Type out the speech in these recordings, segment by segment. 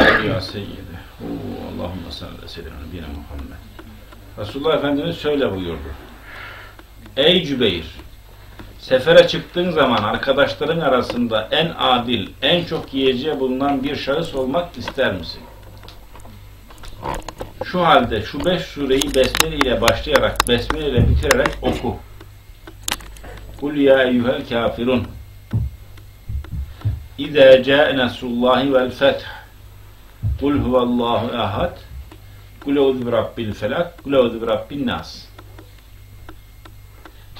salli ya seyyidi. Oo, Allahümme salli seyyidina nebine Muhammed. Resulullah Efendimiz şöyle buyurdu. Ey Cübeyr! Sefere çıktığın zaman arkadaşların arasında en adil, en çok yiyeceği bulunan bir şahıs olmak ister misin? Şu halde şu beş sureyi besmele ile başlayarak, besmele ile bitirerek oku. Kul ya eyyuhel kafirun. İzâ câe nesrullâhi vel feth. Kul huvallahu ahad. Kul eûzü bi rabbil felak. Kul eûzü bi rabbin nas.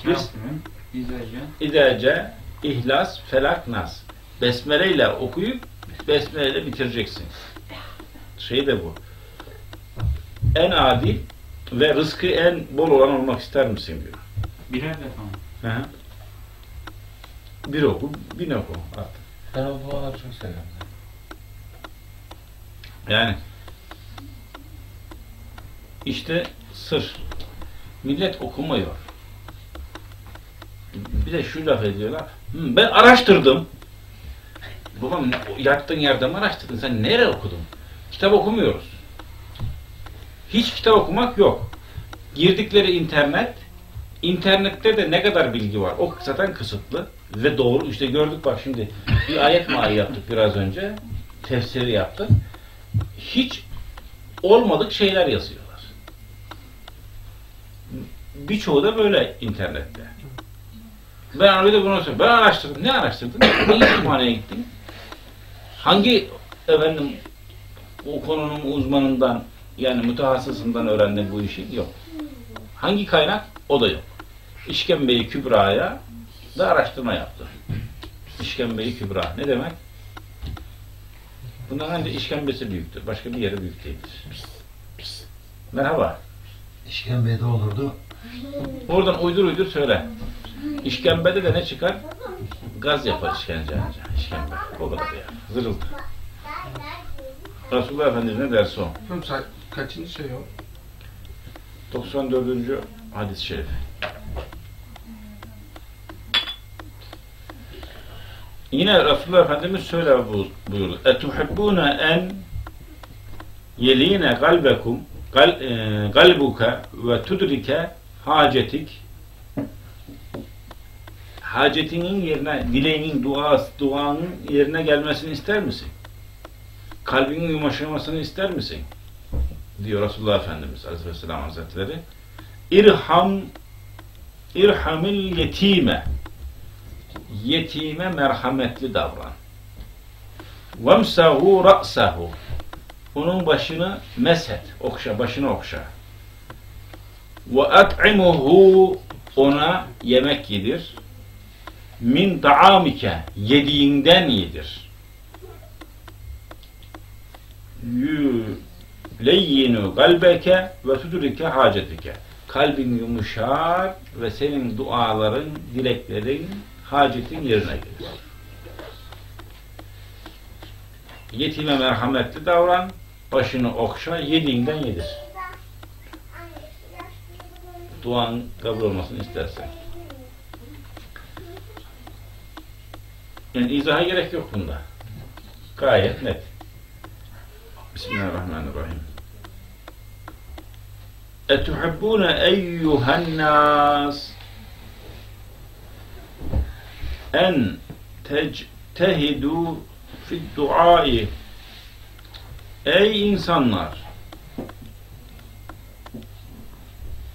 Biz. İdece, İhlas, Felak, Nas. Besmele ile okuyup Besmele ile bitireceksin. Şey de bu. En adil ve rızkı en bol olan olmak ister misin diyor. Birer defa mı? Bir oku, bin oku artık. Ben o duaları çok seviyorum. Yani işte sır. Millet okumuyor. Bir de şu laf ediyorlar. "Hı, ben araştırdım. Babam yattığın yerde mi araştırdın? Sen nereye okudun? Kitap okumuyoruz. Hiç kitap okumak yok. Girdikleri internet, internette de ne kadar bilgi var? O zaten kısıtlı ve doğru. İşte gördük bak şimdi bir ayet mahi yaptık biraz önce. Tefsiri yaptık. Hiç olmadık şeyler yazıyorlar. Birçoğu da böyle internette. Ben öyle bunu söylüyorum. Ben araştırdım. Ne araştırdın? Hangi kütüphaneye gittin? Hangi efendim o konunun uzmanından yani mütehassısından öğrendin bu işi? Yok. Hangi kaynak? O da yok. İşkembe-i Kübra'ya da araştırma yaptı. İşkembe-i Kübra. Ne demek? Bundan ancak işkembesi büyüktür. Başka bir yeri büyük değildir. Merhaba. İşkembede olurdu. Oradan uydur uydur söyle. İşkembede de ne çıkar? Gaz yapar işkence anca. İşkembe. O kadar ya. Zırıltı. Resulullah Efendimiz ne derse o. Kaçıncı şey o? 94. hadis-i şerif. Yine Resulullah Efendimiz şöyle bu- buyurdu. Etuhibbune en yeline kalbekum kal, e, ve tudrike hacetik hacetinin yerine, dileğinin, duası, duanın yerine gelmesini ister misin? Kalbinin yumuşamasını ister misin? diyor Resulullah Efendimiz Aleyhisselam Hazretleri. İrham irhamil yetime yetime merhametli davran. Vemsahu ra'sahu onun başını meshet, okşa, başını okşa. Ve at'imuhu ona yemek yedir. Min ta'amike yediğinden yedir. Kalbeke ve tudrike hacetike. Kalbin yumuşar ve senin duaların, dileklerin, hacetin yerine gelir. Yetime merhametli davran, başını okşa, yediğinden yedir. Duan kabul olmasını istersen. Yani izaha gerek yok bunda. Gayet net. Bismillahirrahmanirrahim. Etuhibbune eyyuhannas en tectehidu fid duai Ey insanlar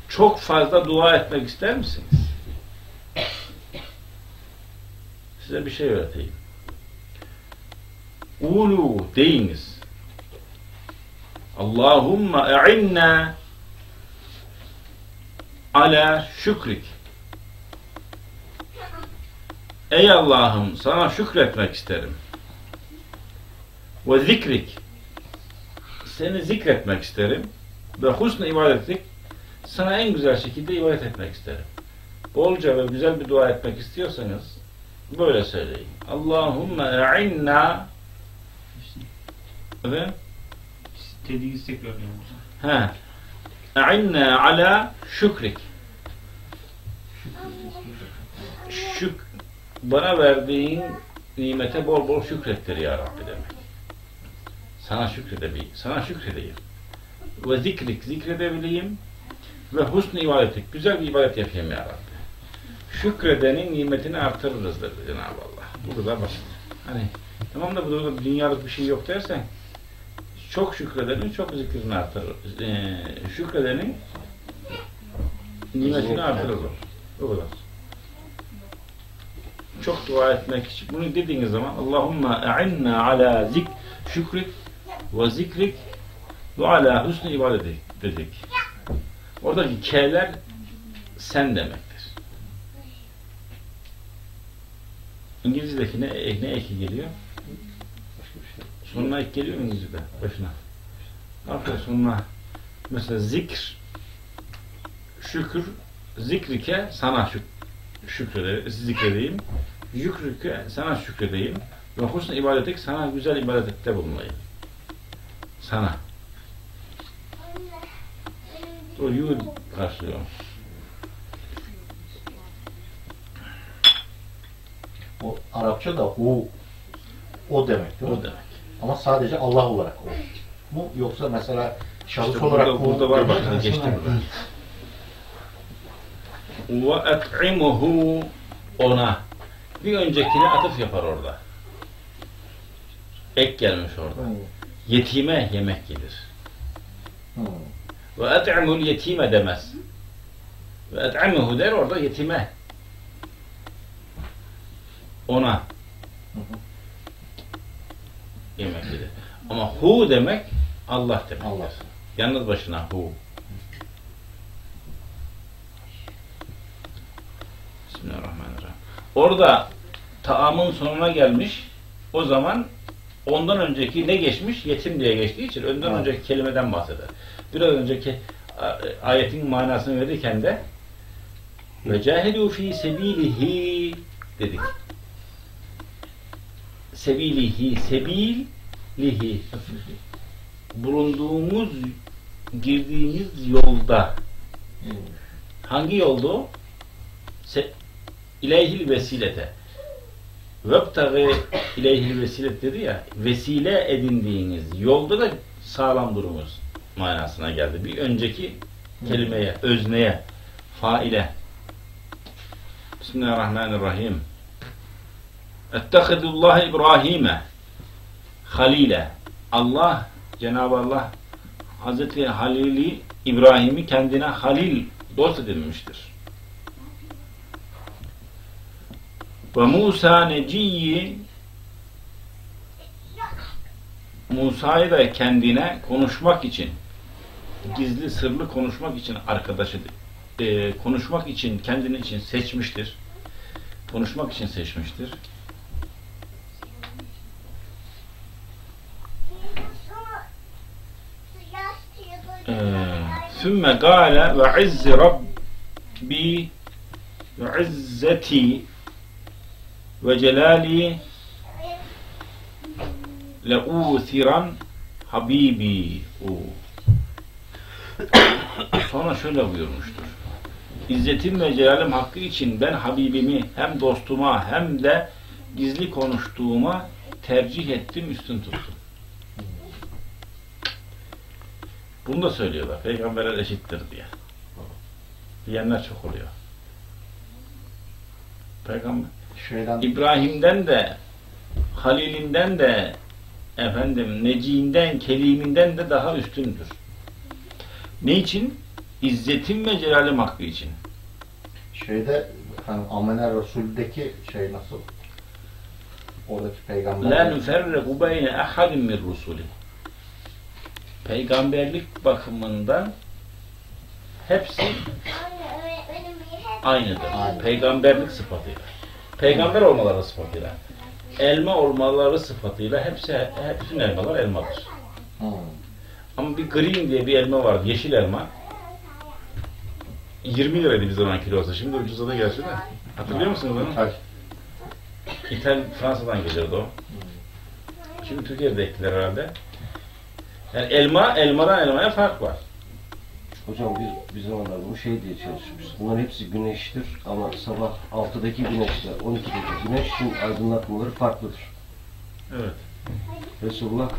çok fazla dua etmek ister misiniz? Size bir şey öğreteyim. Ulu deyiniz. Allahumma e'inna ala şükrik. Ey Allah'ım sana şükretmek isterim. Ve zikrik. Seni zikretmek isterim. Ve husn ibadetlik. Sana en güzel şekilde ibadet etmek isterim. Bolca ve güzel bir dua etmek istiyorsanız böyle söyleyin. Allahümme e'inna Evet. Dediğinizi tekrarlayalım. Ha. E'inna ala şükrik. Bana verdiğin nimete bol bol şükrettir ya Rabbi demek. Sana şükredebileyim. Sana şükredeyim. Ve zikrik zikredebileyim. Ve husn ibadetik. Güzel bir ibadet yapayım ya Rabbi. Şükredenin nimetini artırırız dedi Cenab-ı Allah. Bu kadar basit. Hani tamam da burada dünyalık bir şey yok dersen çok şükredenin çok zikrini artırır. Ee, şükredenin nimetini artırır. Bu kadar. Çok dua etmek için. Bunu dediğiniz zaman Allahümme e'inna ala zik şükrik ve zikrik ve ala husnü ibadetik dedik. Oradaki K'ler sen demektir. İngilizce'deki ne, ne eki geliyor? Sonuna ek geliyor mu İngilizce'de? Başına. Aferin sonuna. Mesela zikr, şükür, zikrike sana şük şükrede, zikredeyim. Yükrüke sana şükredeyim. Ve husn ibadetik sana güzel ibadette bulunayım. Sana. O yu karşılıyor. O Arapça da hu o demek değil mi? O demek. Ama sadece Allah olarak o. Mu yoksa mesela şahıs İşte olarak burada, burada var bak demek, geçti burada. Ve et'imuhu ona. Bir öncekine atıf yapar orada. Ek gelmiş orada. Yetime yemek gelir. Ve et'imul yetime demez. Ve et'imuhu der orada yetime. Ona. Yemek gelir. Ama hu demek Allah demek. Allah. Yalnız başına hu. Bismillahirrahmanirrahim. Orada taamın sonuna gelmiş. O zaman ondan önceki ne geçmiş? Yetim diye geçtiği için önden Evet. önceki kelimeden bahseder. Biraz önceki ayetin manasını verirken de ve cahidu fi sebilihi dedik. Sebilihi, sebilihi bulunduğumuz girdiğimiz yolda hangi? Se ileyhil vesilete vebtagi ileyhil vesilet dedi ya vesile edindiğiniz yolda da sağlam durumuz manasına geldi. Bir önceki kelimeye, özneye, faile. Bismillahirrahmanirrahim. Ettehidullah İbrahim'e halile. Allah, Cenab-ı Allah Hazreti Halil'i İbrahim'i kendine halil dost edinmiştir. Ve Musa Neciyi Musa'yı da kendine konuşmak için gizli sırlı konuşmak için arkadaşı e, konuşmak için kendini için seçmiştir. Konuşmak için seçmiştir. E, Sümme gâle ve izzi rabbi ve izzeti ve celali le'uthiran habibi o. Sonra şöyle buyurmuştur. İzzetim ve celalim hakkı için ben Habibimi hem dostuma hem de gizli konuştuğuma tercih ettim, üstün tuttum. Bunu da söylüyorlar. Peygamber'e eşittir diye. Diyenler çok oluyor. Peygamber Şeyden İbrahim'den de Halil'inden de efendim Neci'inden, Kelim'inden de daha üstündür. Ne için? İzzetim ve celalim hakkı için. şeyde hani Amener Resul'deki şey nasıl? Oradaki peygamber. La nüferriku beyne ahadin min rusuli. Peygamberlik bakımından hepsi aynıdır. Aynı. Peygamberlik sıfatıyla. Peygamber olmaları sıfatıyla. Elma olmaları sıfatıyla hepsi, hep- bütün elmalar elmadır. Hı. Ama bir green diye bir elma vardı, yeşil elma. 20 liraydı bir zaman kilosu. Şimdi ucuzadı gerçi de. Hatırlıyor musunuz onu? Taş. İthal Fransa'dan geliyordu o. Şimdi Türkiye'de ektiler herhalde. Yani elma, elmadan elmaya fark var. Hocam biz bizim zamanlarda bu şey diye çalışmışız. Bunların hepsi güneştir ama sabah 6'daki güneşle 12'deki güneş için aydınlatmaları farklıdır. Evet. Resulullah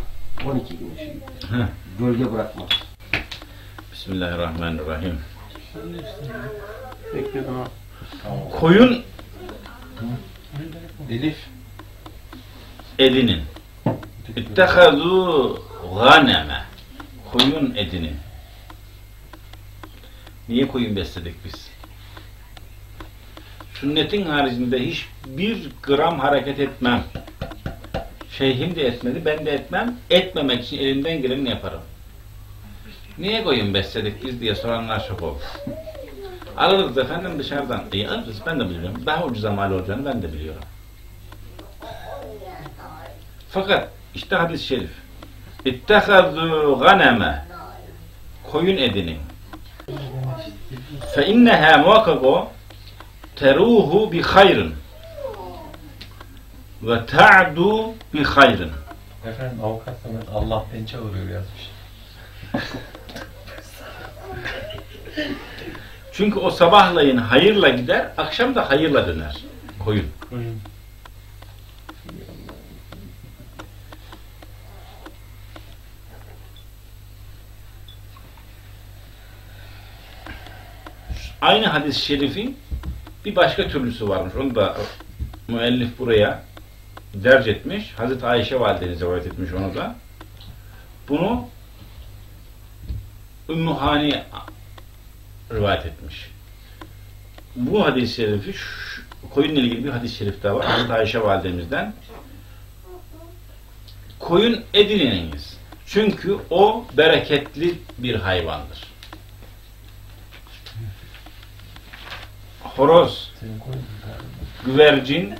12 güneşi. Heh. Gölge bırakmaz. Bismillahirrahmanirrahim. Bekledim ha. Koyun Elif. edinin. İttehazû gâneme. Koyun edinin. Niye koyun besledik biz? Sünnetin haricinde hiçbir gram hareket etmem. Şeyhim de etmedi, ben de etmem. Etmemek için elimden geleni yaparım. Niye koyun besledik biz diye soranlar çok oldu. Alırız efendim dışarıdan. İyi alırız ben de biliyorum. Daha ucuza mal olacağını ben de biliyorum. Fakat işte hadis-i şerif. İttehazû ganeme koyun edinin. Fe inneha muhakkak o teruhu bi hayrın ve ta'du bi hayrın. Efendim avukat Samet Allah pençe vuruyor yazmış. Çünkü o sabahlayın hayırla gider, akşam da hayırla döner. Koyun. Koyun. Aynı hadis-i şerifin bir başka türlüsü varmış. Onu da müellif buraya derc etmiş. Hazreti Ayşe valideniz rivayet etmiş onu da. Bunu Ümmü Hani rivayet etmiş. Bu hadis-i şerifi koyunla ilgili bir hadis-i şerif daha var. Hazreti Ayşe validemizden. Koyun edininiz. Çünkü o bereketli bir hayvandır. Horoz, güvercin,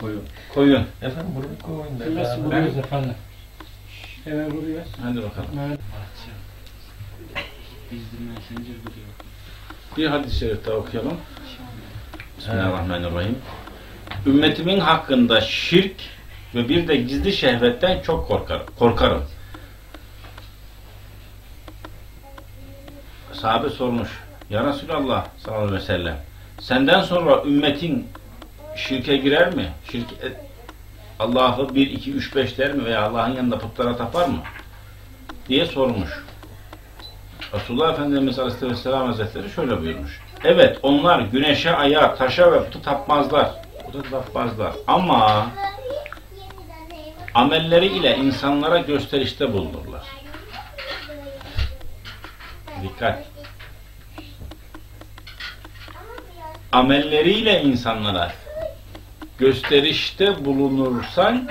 Koyun. koyun. Efendim bunu bir koyun da. Nasıl beraber- vuruyoruz efendim? Evet vuruyoruz. Hadi bakalım. Evet. Bizdirme zincir biliyor. Bir hadis-i şerif daha okuyalım. Bismillahirrahmanirrahim. Ümmetimin hakkında şirk ve bir de gizli şehvetten çok korkar, korkarım. Sahabe sormuş. Ya Resulallah sallallahu aleyhi ve sellem senden sonra ümmetin şirke girer mi? Şirk et- Allah'ı 1, 2, 3, 5 der mi? Veya Allah'ın yanında putlara tapar mı? diye sormuş. Resulullah Efendimiz Aleyhisselam Hazretleri şöyle buyurmuş. Evet onlar güneşe, aya, taşa ve putu tapmazlar. Putu tapmazlar. Ama amelleri ile insanlara gösterişte bulunurlar. Dikkat. Amelleriyle insanlara gösterişte bulunursan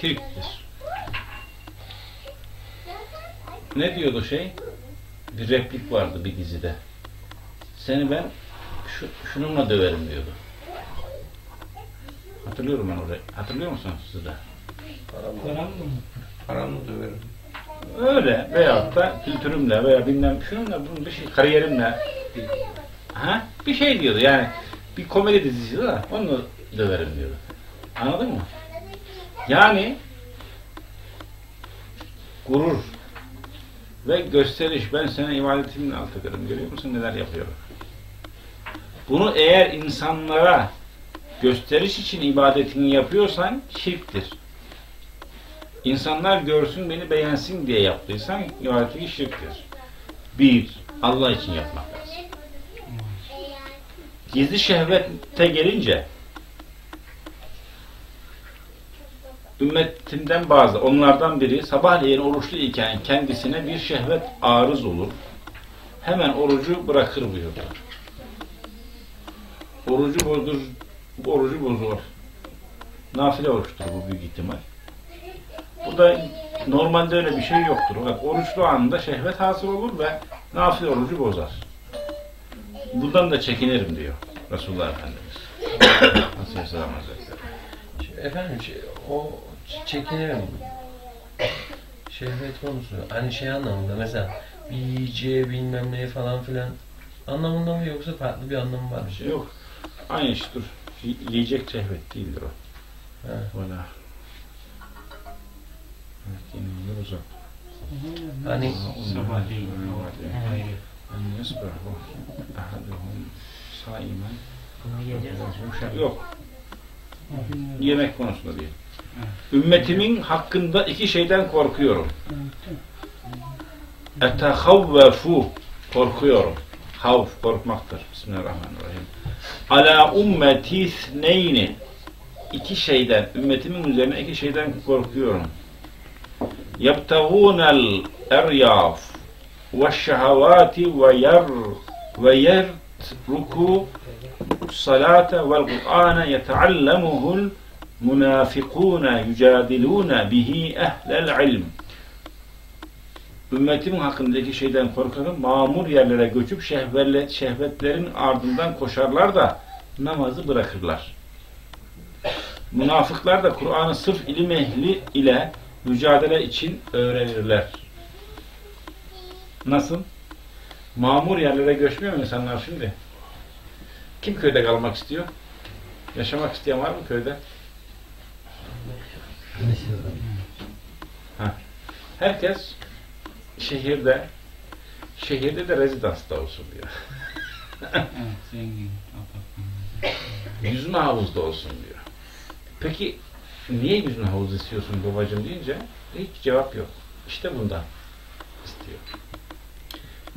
şirktir. Ne diyordu şey? Bir replik vardı bir dizide. Seni ben şu, şununla döverim diyordu. Hatırlıyorum ben orayı. Hatırlıyor musunuz siz de? Koran mı? Paramı döverim. Öyle veyahut da kültürümle veya bilmem şununla bunun bir şey kariyerimle ha bir şey diyordu yani bir komedi dizisi de onu döverim diyordu. Anladın mı? Yani gurur ve gösteriş ben sana ibadetimin alt ederim. Görüyor musun neler yapıyorum? Bunu eğer insanlara gösteriş için ibadetini yapıyorsan şirktir. İnsanlar görsün beni beğensin diye yaptıysan ibadeti şirktir. Bir, Allah için yapmak. Gizli şehvete gelince ümmetimden bazı, onlardan biri sabahleyin oruçlu iken kendisine bir şehvet arız olur. Hemen orucu bırakır buyurdu. Orucu bozdur, orucu bozulur. Nafile oruçtur bu büyük ihtimal. Bu da normalde öyle bir şey yoktur. Fakat oruçlu anında şehvet hasıl olur ve nafile orucu bozar. Bundan da çekinirim diyor Resulullah Efendimiz. Aleyhisselam Hazretleri. Şey, Efendim şey, o çekinirim. Şehvet konusu. Hani şey anlamında mesela bir yiyeceğe bilmem neye falan filan anlamında mı yoksa farklı bir anlamı var mı? Şey yok. Aynı şeydir. Y- Yiyecek şehvet değildir o. Ha. Valla. Evet, yine uzak. Hani Sabahleyin. Hayır. En yesbehu ahaduhum saimen. Yok. Yemek konusunda değil. Ümmetimin hakkında iki şeyden korkuyorum. Etehavvefu korkuyorum. Havf korkmaktır. Bismillahirrahmanirrahim. Ala ummeti neyni iki şeyden, ümmetimin üzerine iki şeyden korkuyorum. Yebtagûnel eryaf ve şehavati ve yer ve yertruku salate vel Kur'ane yeteallemuhul münafikûne yücadilûne bihi ehlel ilm. Ümmetimin hakkındaki şeyden korkarım. Mamur yerlere göçüp şehvetlet, şehvetlerin ardından koşarlar da namazı bırakırlar. Münafıklar da Kur'an'ı sırf ilim ehli ile mücadele için öğrenirler. Nasıl? Mamur yerlere göçmüyor mu insanlar şimdi? Kim köyde kalmak istiyor? Yaşamak isteyen var mı köyde? Ha. Herkes şehirde şehirde de rezidansta olsun diyor. Yüzme havuzda olsun diyor. Peki niye yüzme havuzu istiyorsun babacığım deyince hiç cevap yok. İşte bundan istiyor.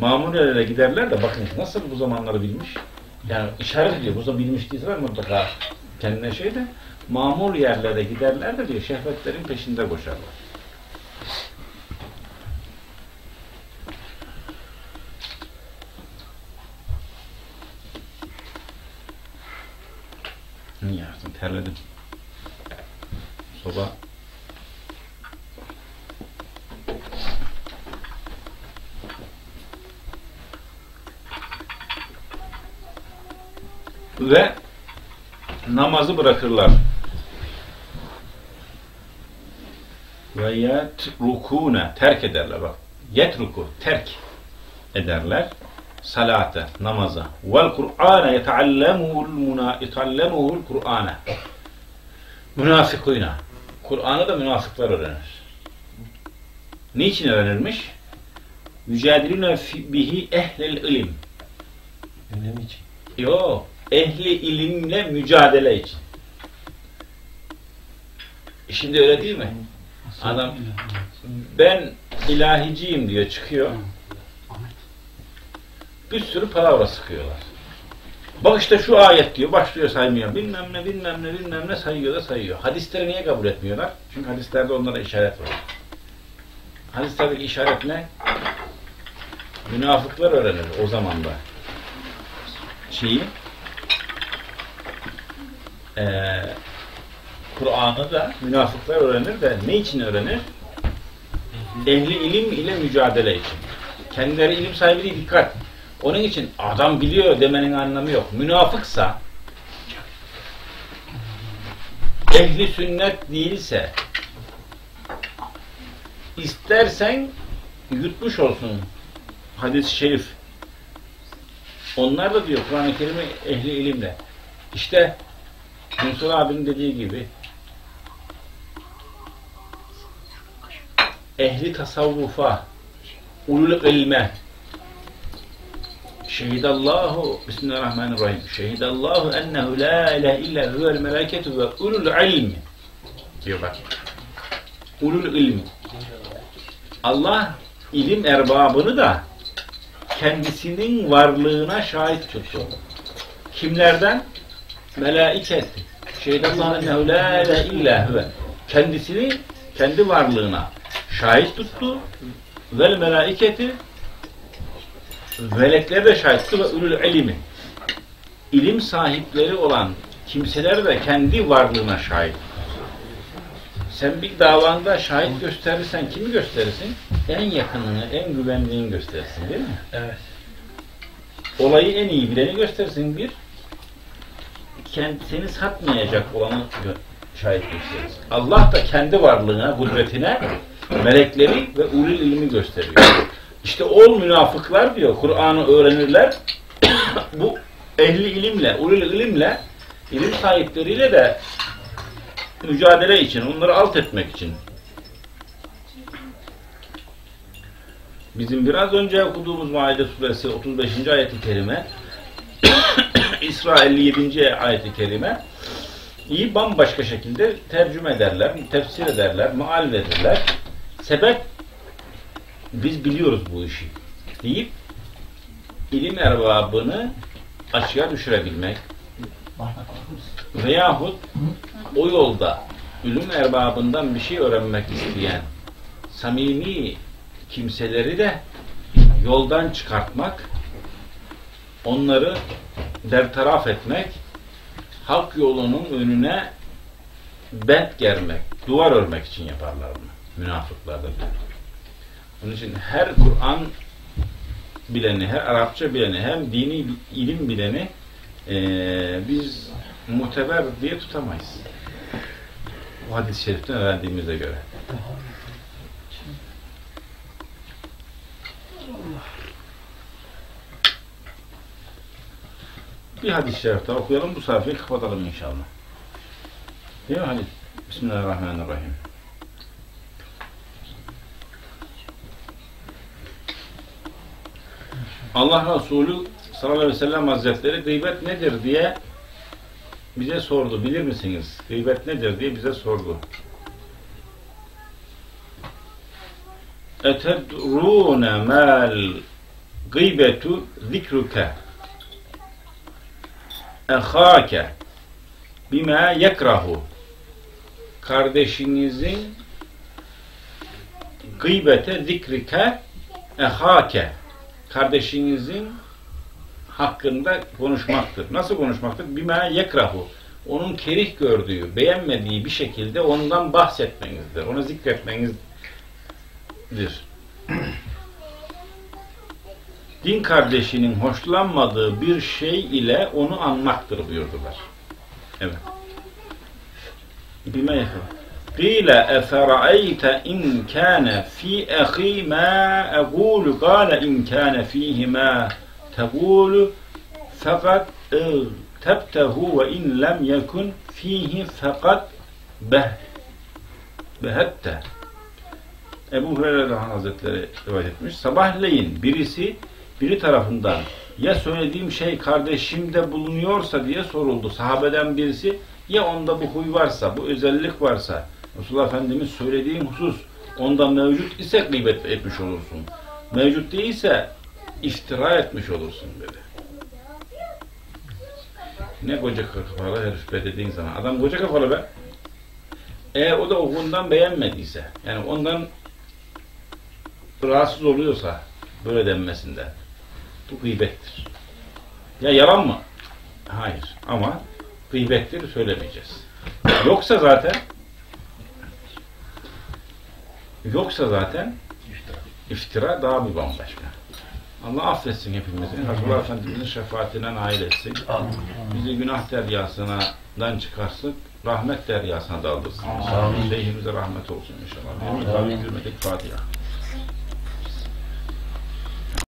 Mamurelere giderler de bakın nasıl bu zamanları bilmiş. Yani işaret ediyor. Bu zaman bilmiş değilse mutlaka kendine şey de mamur yerlere giderler de diyor şehvetlerin peşinde koşarlar. Yaptın? Terledim. Ve namazı bırakırlar. Ve yetrukune terk ederler bak. Yetruku terk ederler salate namaza vel Kur'ane yeteallemuhul muna yeteallemuhul Kur'ane münafıkıyna Kur'an'ı da münafıklar öğrenir. Niçin öğrenirmiş? Yücadilüne bihi ehlel ilim. Önem için. Yo, ehli ilimle mücadele için. Şimdi öyle değil mi? Adam ben ilahiciyim diyor çıkıyor. Bir sürü palavra sıkıyorlar. Bak işte şu ayet diyor, başlıyor saymıyor. Bilmem ne, bilmem ne, bilmem ne sayıyor da sayıyor. Hadisleri niye kabul etmiyorlar? Çünkü hadislerde onlara işaret var. Hadislerdeki işaret ne? Münafıklar öğrenir o zaman da. Şeyi, eee Kur'an'ı da münafıklar öğrenir de ne için öğrenir? Ehli ilim ile mücadele için. Kendileri ilim sahibi değil, dikkat. Onun için adam biliyor demenin anlamı yok. Münafıksa ehli sünnet değilse istersen yutmuş olsun hadis-i şerif. Onlar da diyor Kur'an-ı Kerim'i ehli ilimle. İşte Musul abinin dediği gibi ehli tasavvufa ulul ilme Şehidallahu Bismillahirrahmanirrahim. Şehidallahu ennehu la ilahe illa huvel melaketu ve ulul ilmi diyor bak. Ulul ilmi. Allah ilim erbabını da kendisinin varlığına şahit tuttu. Kimlerden? Melaiket. Şehidallahu ennehu la ilahe illa huve. Kendisini kendi varlığına şahit tuttu. Vel melaiketi melekler de şahit tuttu ve ulul ilmi. İlim sahipleri olan kimseler de kendi varlığına şahit. Sen bir davanda şahit gösterirsen kimi gösterirsin? En yakınını, en güvendiğini gösterirsin değil mi? Evet. Olayı en iyi bileni gösterirsin bir. Kendisini satmayacak olanı şahit gösterirsin. Allah da kendi varlığına, kudretine melekleri ve ulul ilmi gösteriyor. İşte o münafıklar diyor, Kur'an'ı öğrenirler. Bu ehli ilimle, ulul ilimle, ilim sahipleriyle de mücadele için, onları alt etmek için. Bizim biraz önce okuduğumuz Maide suresi 35. ayeti kerime İsra 57. ayeti kerime iyi bambaşka şekilde tercüme ederler, tefsir ederler, maal verirler. Sebep biz biliyoruz bu işi deyip ilim erbabını açığa düşürebilmek veyahut o yolda ilim erbabından bir şey öğrenmek isteyen samimi kimseleri de yoldan çıkartmak onları bertaraf etmek halk yolunun önüne bent germek, duvar örmek için yaparlar bunu. Münafıklar da böyle. Onun için her Kur'an bileni, her Arapça bileni, hem dini ilim bileni eee, biz muteber diye tutamayız. Bu hadis-i şeriften öğrendiğimize göre. Bir hadis-i şerif okuyalım. Bu sayfayı kapatalım inşallah. Değil mi Halil? Bismillahirrahmanirrahim. Allah Resulü sallallahu aleyhi ve sellem hazretleri gıybet nedir diye bize sordu. Bilir misiniz? Gıybet nedir diye bize sordu. Etedrûne mal gıybetu zikruke ehâke bima yekrahu kardeşinizin gıybete zikrike ehâke kardeşinizin hakkında konuşmaktır. Nasıl konuşmaktır? Bima yekrahu onun kerih gördüğü, beğenmediği bir şekilde ondan bahsetmenizdir. Onu zikretmenizdir. Din kardeşinin hoşlanmadığı bir şey ile onu anmaktır buyurdular. Evet. Bime yakın. Qile efera'eyte in kâne fi ehi ma egûlu qâle in kâne fihi ma tegûlu fakat tebtehu ve in lem yekun fihi fakat beh behette Ebu Hureyre Hazretleri rivayet etmiş. Sabahleyin birisi biri tarafından ya söylediğim şey kardeşimde bulunuyorsa diye soruldu. Sahabeden birisi ya onda bu huy varsa, bu özellik varsa Resulullah Efendimiz söylediğin husus onda mevcut ise gıybet etmiş olursun. Mevcut değilse iftira etmiş olursun dedi. Ne koca kafalı herif be dediğin zaman. Adam koca kafalı be. Eğer o da okulundan beğenmediyse, yani ondan rahatsız oluyorsa böyle denmesinden bu gıybettir. Ya yalan mı? Hayır. Ama gıybettir söylemeyeceğiz. Yoksa zaten yoksa zaten iftira daha bir bambaşka. Allah affetsin hepimizi. Resulullah Efendimiz'in şefaatine nail etsin. Bizi günah deryasından çıkarsın. Rahmet deryasına daldırsın. Şeyhimize rahmet olsun inşallah. Amin. Fatiha.